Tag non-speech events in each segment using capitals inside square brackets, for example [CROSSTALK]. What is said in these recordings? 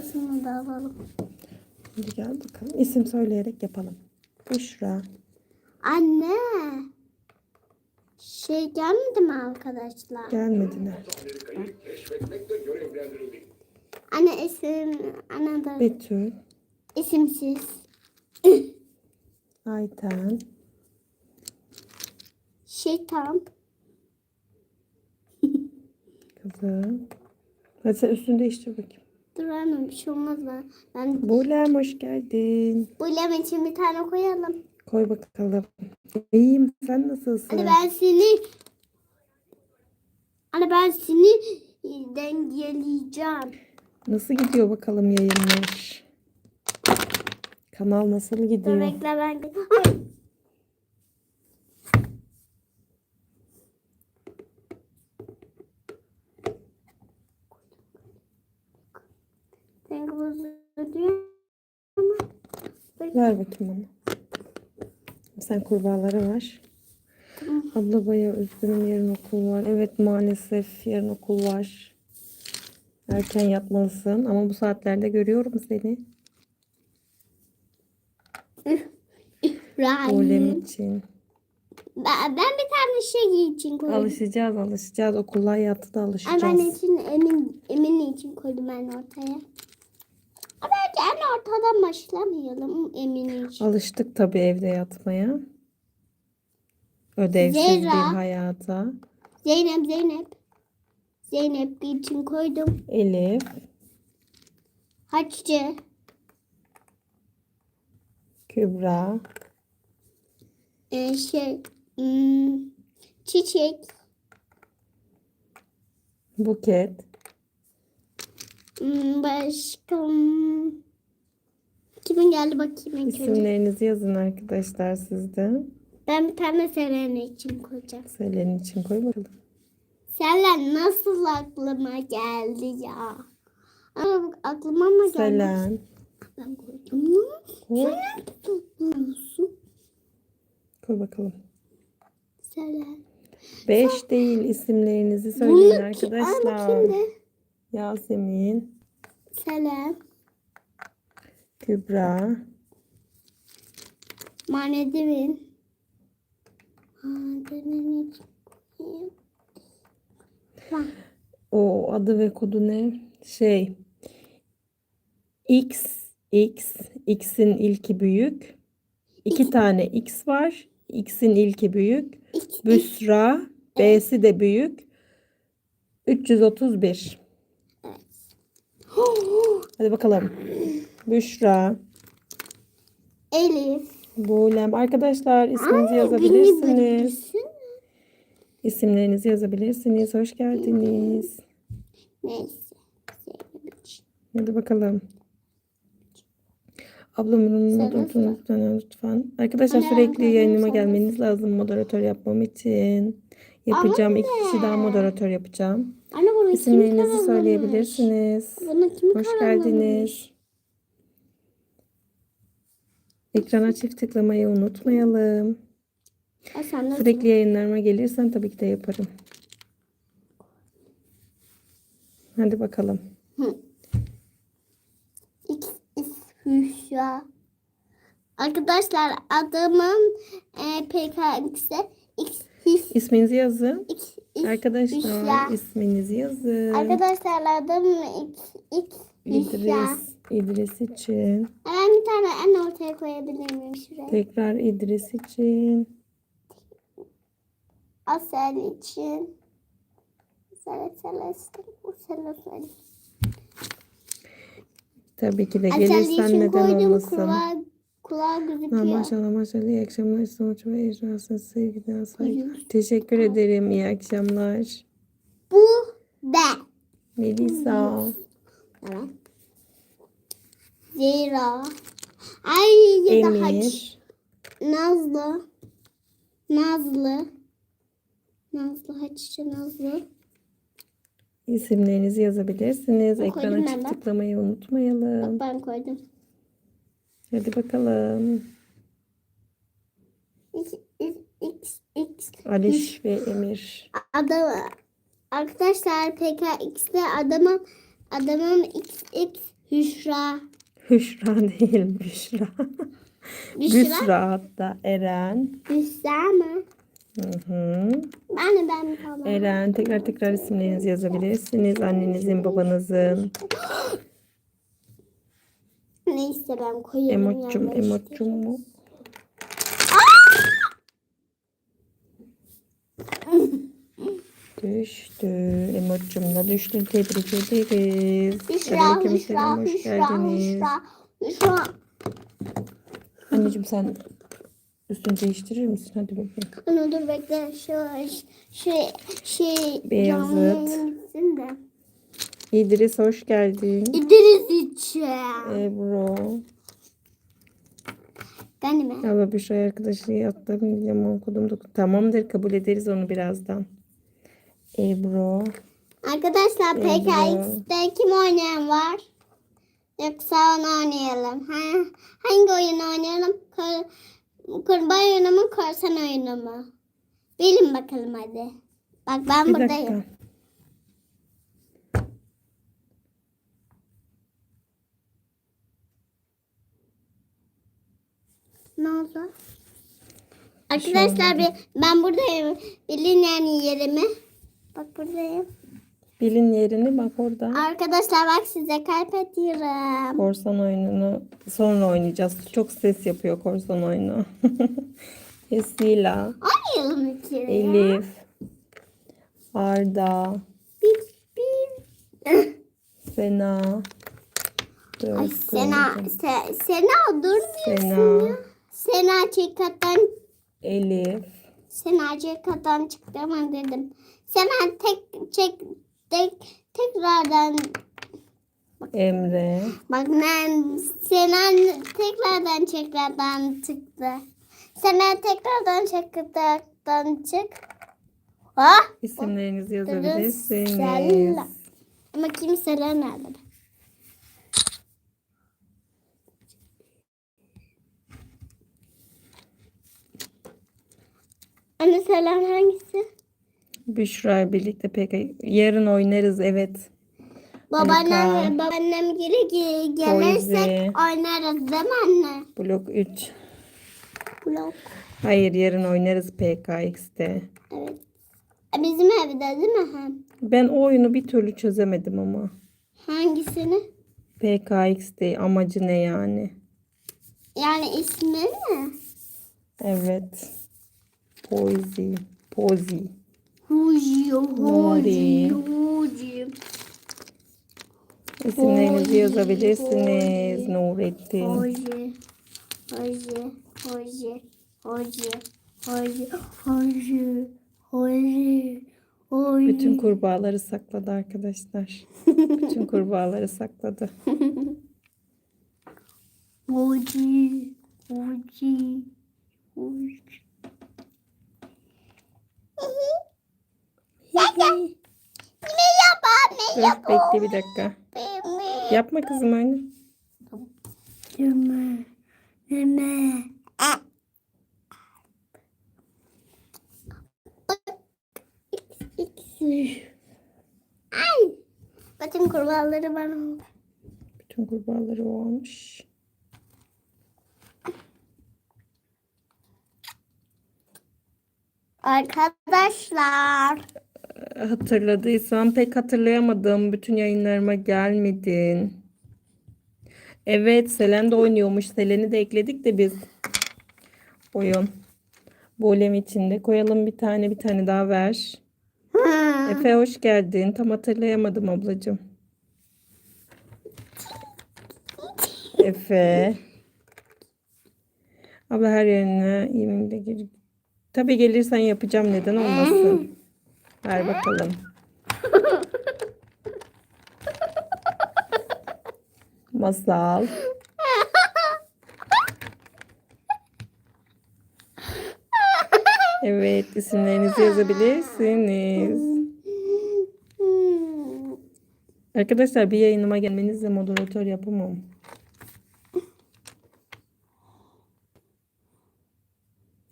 Arkasını da alalım. Hadi gel bakalım. İsim söyleyerek yapalım. Büşra. Anne. Şey gelmedi mi arkadaşlar? Gelmediler. Anne isim, anne da Betül. isimsiz. [CLEARS THROAT] Ayten. Şeytan. Kızım. Hadi sen üstünü değiştir bakayım. Dur anne bir şey olmaz ben. Ben Bulem hoş geldin. bu lem için bir tane koyalım. Koy bakalım. İyiyim. Sen nasılsın? Anne ben seni Anne ben seni dengeleyeceğim. Nasıl gidiyor bakalım yayınlar? Kanal nasıl gidiyor? bekle ben. Ama Ver bakayım onu. Sen kurbağalara ver. Abla bayağı üzgünüm yarın okul var. Evet maalesef yarın okul var. Erken yatmalısın ama bu saatlerde görüyorum seni. Olem Rahim. için. Ben, bir tane şey için koydum. Alışacağız alışacağız. Okul hayatı da alışacağız. ben için emin emin için koydum ben ortaya. En ortadan başlamayalım emin için. Alıştık tabii evde yatmaya. Ödevsiz Zehra. bir hayata. Zeynep Zeynep. Zeynep için koydum. Elif, Hatice. Kübra, Ee, şey. hmm, çiçek. Buket, hmm, başka. Kimin geldi bakayım en önce. İsimlerinizi yazın arkadaşlar sizde. Ben bir tane Selena için koyacağım. Selen için koy bakalım. Selen nasıl aklıma geldi ya? Ama bu aklıma mı geldi? Selen. Ben koydum mu? Koy, Topluyorsun. koy bakalım. Selen. Beş değil isimlerinizi Bunu söyleyin ki- Aa, arkadaşlar. bakayım de. Yasemin, Selen. Kübra, Manedemin. Manedemin o adı ve kodu ne? Şey, X, X, X'in ilki büyük. İki tane X var. X'in ilki büyük. Büsra, B'si de büyük. 331. Hadi bakalım. [LAUGHS] Büşra, Elif. Bulem. Arkadaşlar isminizi Ay, yazabilirsiniz. İsimlerinizi yazabilirsiniz. Hoş geldiniz. Neyse. İçin. Hadi bakalım. Ablamın Sen moderatörünü lütfen. lütfen. Arkadaşlar Anne, sürekli yayınıma gelmeniz lazım moderatör yapmam için. Yapacağım. iki kişi daha moderatör yapacağım. Anne bunu İsimlerinizi söyleyebilirsiniz. Bunu kim Hoş kararlamış? geldiniz. Ekrana çift tıklamayı unutmayalım. Ay, sen Sürekli yayınlarıma gelirsen tabii ki de yaparım. Hadi bakalım. X, X, Hüşya. Arkadaşlar adamın e, PKX'e X, X, İsminizi yazın. X, Arkadaşlar isminizi yazın. Arkadaşlar adım X, X. İdris, İdris için. Ben bir tane en ortaya koyabilir miyim şuraya? Tekrar İdris için. Asel için. Asel, Asel, Asel, Asel. Tabii ki de gelirsen neden olmasın. kulağı, kulağı Ha, gözüküyor. maşallah maşallah iyi akşamlar sonuç ve icrasınız sevgiler saygılar. Teşekkür ederim iyi akşamlar. Bu ben. Melisa. Evet. Zira. Ay ya da. Nazlı. Nazlı. Nazlı Hatice Nazlı. İsimlerinizi yazabilirsiniz. Ben Ekrana koydum ben. tıklamayı unutmayalım. Bak ben koydum. Hadi bakalım. X, X, X. Aliş ve Emir. Adam, arkadaşlar PKX'de adamın adamın X, X Hüşra. Değil Büşra. Büşra. Büşra hatta Eren. Büşra mı? Hı hı. Ben de ben tamam. Eren tekrar tekrar isimlerinizi yazabilirsiniz. Annenizin, babanızın. Neyse ben koyarım. Emotçum, yerleştireyim. emotçum mu? Düştü. Emotçum da düştü. Tebrik ederiz. Hüşra, bakayım Hüşra, Selam, hoş Hüşra, geldiniz. Hüşra, Hüşra. Anneciğim sen üstünü değiştirir misin? Hadi bakayım. Ana dur bekle. Şu şey şey Beyazıt. de. İdris hoş geldin. İdris için. Ebru. Benim mi? Abla Büşra arkadaşı attım. Bilmem okudum. Tamamdır kabul ederiz onu birazdan. Ebru. Arkadaşlar Ebru. PKX'de kim oynayan var? Yoksa onu oynayalım. Ha? Hangi oyun oynayalım? Kur, kurban oyunu mu, korsan oyunu mu? Bilin bakalım hadi. Bak ben Bir buradayım. dakika. Ne oldu? Arkadaşlar bir, ben buradayım. Bilin yani yerimi. Bak buradayım. Bilin yerini bak orada. Arkadaşlar bak size kalp atıyorum. Korsan oyununu sonra oynayacağız. Çok ses yapıyor korsan oyunu. [LAUGHS] Esila, Oynayalım bir kere. Elif, Arda, Bip, bip. [LAUGHS] Sena. Ay Sena. Se, Sena durmuyorsun Sena, ya. Sena çekattan, Elif, Sena çekattan çıktı ama dedim. Sena tek, çek, tek, tekrardan, Emre, bak ben, Sena tekrardan tekrardan çıktı. Sena tekrardan tekrardan çık. Ah! isimlerinizi yazabilirsiniz. Ama kimseler nerede? Anne selam hangisi? Büşra birlikte pek yarın oynarız evet. Babaannem, babaannem geri ge- gelirsek oynarız değil mi anne? Blok 3. Blok. Hayır yarın oynarız PKX'te. Evet. E, Bizim evde değil mi? Ben o oyunu bir türlü çözemedim ama. Hangisini? PKX'te amacı ne yani? Yani ismi mi? Evet. Poezi. Pozi. Huji, huji, huji. İsimlerinizi yazabilirsiniz. Nurettin. Hoje, hoje, hoje, hoje, hoje, hoje, hoje, hoje. Bütün kurbağaları sakladı arkadaşlar. Bütün kurbağaları sakladı. [LAUGHS] Hoje, hoje. Ne yapar, ne Dur, bekle bir dakika. Yapma kızım öyle. Deme, deme. Ay. Bütün kurbağaları ben aldım. Bütün kurbağaları o almış. Arkadaşlar. Hatırladıysan pek hatırlayamadım. Bütün yayınlarıma gelmedin. Evet, Selen de oynuyormuş. Selen'i de ekledik de biz. Oyun. Bolem içinde. Koyalım bir tane, bir tane daha ver. Efe hoş geldin. Tam hatırlayamadım ablacığım. Efe. Abla her yerine yeminle gir. Tabii gelirsen yapacağım. Neden olmasın? Ver bakalım. Masal. Evet, isimlerinizi yazabilirsiniz. Arkadaşlar bir yayınıma gelmenizle moderatör yapamam.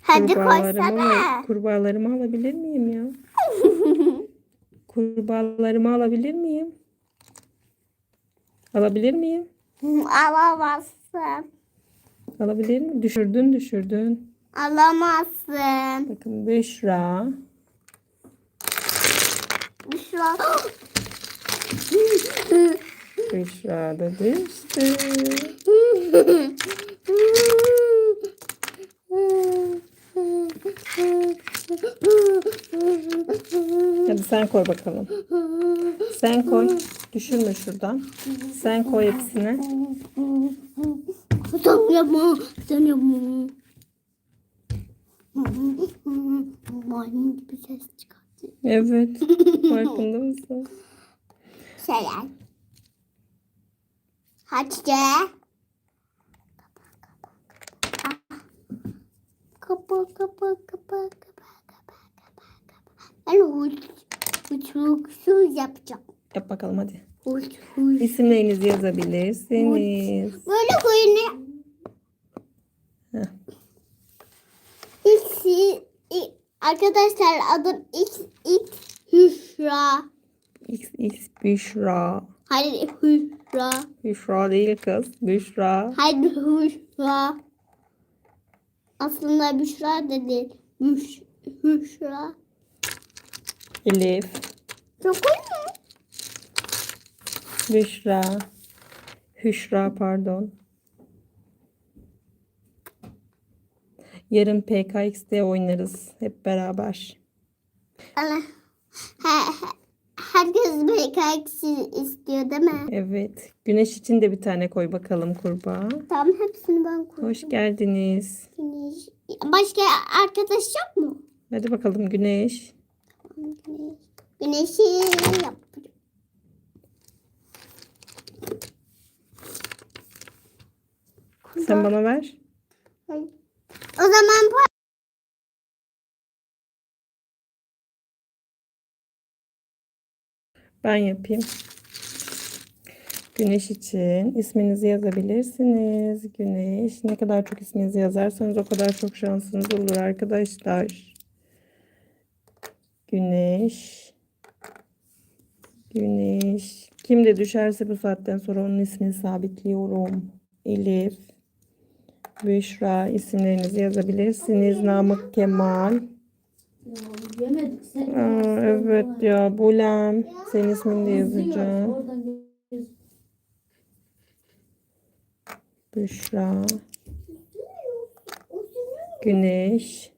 Hadi Kurbağalarımı, koysana. kurbağalarımı alabilir miyim ya? Kurbağalarımı alabilir miyim? Alabilir miyim? Alamazsın. Alabilir mi? Düşürdün düşürdün. Alamazsın. Bakın Büşra. Büşra. Büşra da düştü. [LAUGHS] Sen koy bakalım. Sen koy. Düşürme şuradan. Sen koy hepsini. Sen yapma. Sen yapma. Maymun gibi ses çıkartıyor. Evet. [LAUGHS] Farkında mısın? Şeyler. Hatice. Kapa kapa kapa kapa kapa kapa kapa. Ben huç huçluksuz yapacağım. Yap bakalım hadi. Huç. İsimlerinizi yazabilirsiniz. Böyle koyun. X, i- arkadaşlar adım X X Hüşra. XX Büşra. Hayır Hüşra. Büşra değil kız. Büşra. Hayır Hüşra. Aslında Büşra da değil. Müş, Hüşra. Elif. Çok uygun. Büşra. Hüşra pardon. Yarın PKX'de oynarız hep beraber. Allah. He, he, herkes BKX istiyor değil mi? Evet. Güneş için de bir tane koy bakalım kurbağa. Tamam hepsini ben koydum. Hoş geldiniz. Güneş. Başka arkadaş yok mu? Hadi bakalım Güneş. Güneş. Güneşi yapacağım. Sen bana ver. O zaman bu Ben yapayım. Güneş için isminizi yazabilirsiniz. Güneş. Ne kadar çok isminizi yazarsanız o kadar çok şansınız olur arkadaşlar. Güneş. Güneş. Kim de düşerse bu saatten sonra onun ismini sabitliyorum. Elif. Büşra isimlerinizi yazabilirsiniz. Namık Kemal. Aa, evet ya Bulem. Senin ismini de yazacağım. Büşra. Güneş.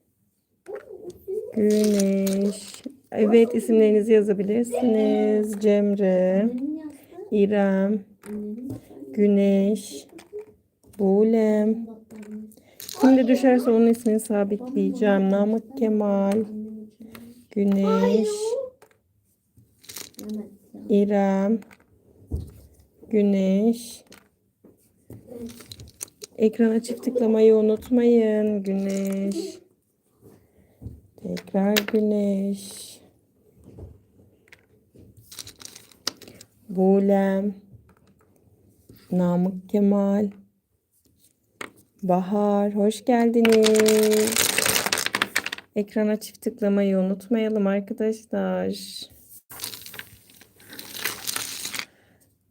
Güneş. Evet isimlerinizi yazabilirsiniz. Cemre. İrem. Güneş. Bulem. de düşerse onun ismini sabitleyeceğim. Namık Kemal. Güneş. İrem. Güneş. Ekrana çift tıklamayı unutmayın. Güneş. Tekrar güneş. Bulem. Namık Kemal. Bahar. Hoş geldiniz. Ekrana çift tıklamayı unutmayalım arkadaşlar.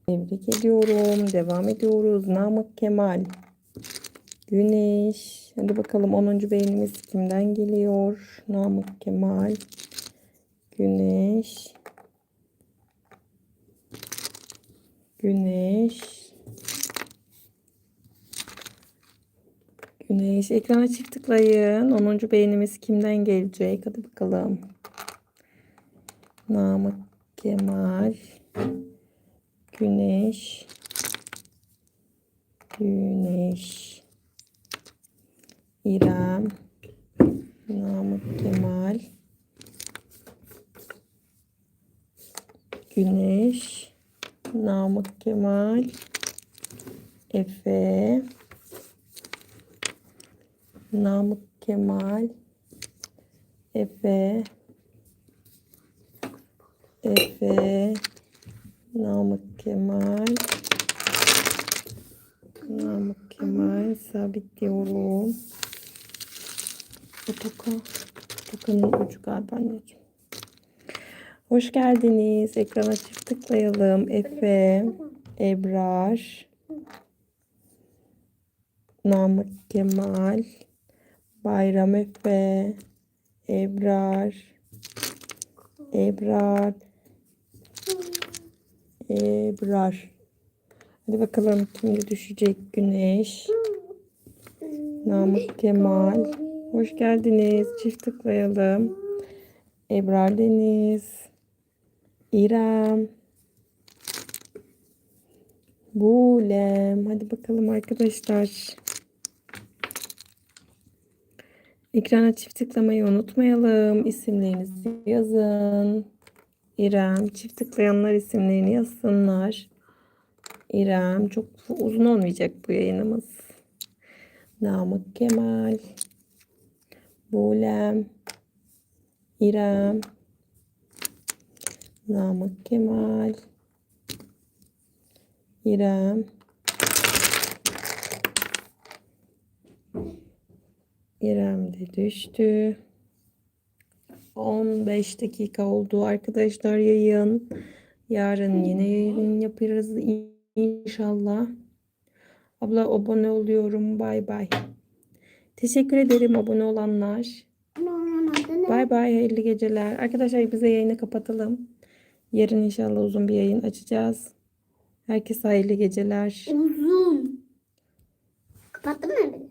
Tebrik ediyorum. Devam ediyoruz. Namık Kemal. Güneş. Hadi bakalım 10. beğenimiz kimden geliyor? Namık Kemal. Güneş. Güneş. Güneş. Ekrana çift tıklayın. 10. beğenimiz kimden gelecek? Hadi bakalım. Namık Kemal. Güneş. Güneş. İrem. Namık Kemal. Güneş. Namık Kemal. Efe. Namık Kemal. Efe. Efe. Namık Kemal. Namık Kemal sabitliyorum. Bu toka. Tokanın ucu galiba anneciğim. Hoş geldiniz. Ekrana çift tıklayalım. Efe, Ebrar, Namık Kemal, Bayram Efe, Ebrar, Ebrar, Ebrar. Hadi bakalım şimdi düşecek güneş. Namık Kemal. Hoş geldiniz. Çift tıklayalım. Ebrar Deniz. İrem. Bulem. Hadi bakalım arkadaşlar. Ekrana çift tıklamayı unutmayalım. İsimlerinizi yazın. İrem. Çift tıklayanlar isimlerini yazsınlar. İrem. Çok uzun olmayacak bu yayınımız. Namık Kemal. Bulem. İrem. Namık Kemal. İrem. İrem de düştü. 15 dakika oldu arkadaşlar yayın. Yarın yine yayın yaparız inşallah. Abla abone oluyorum. Bay bay. Teşekkür ederim abone olanlar. Bay bay hayırlı geceler. Arkadaşlar bize yayını kapatalım. Yarın inşallah uzun bir yayın açacağız. Herkese hayırlı geceler. Uzun. Kapattın mı beni?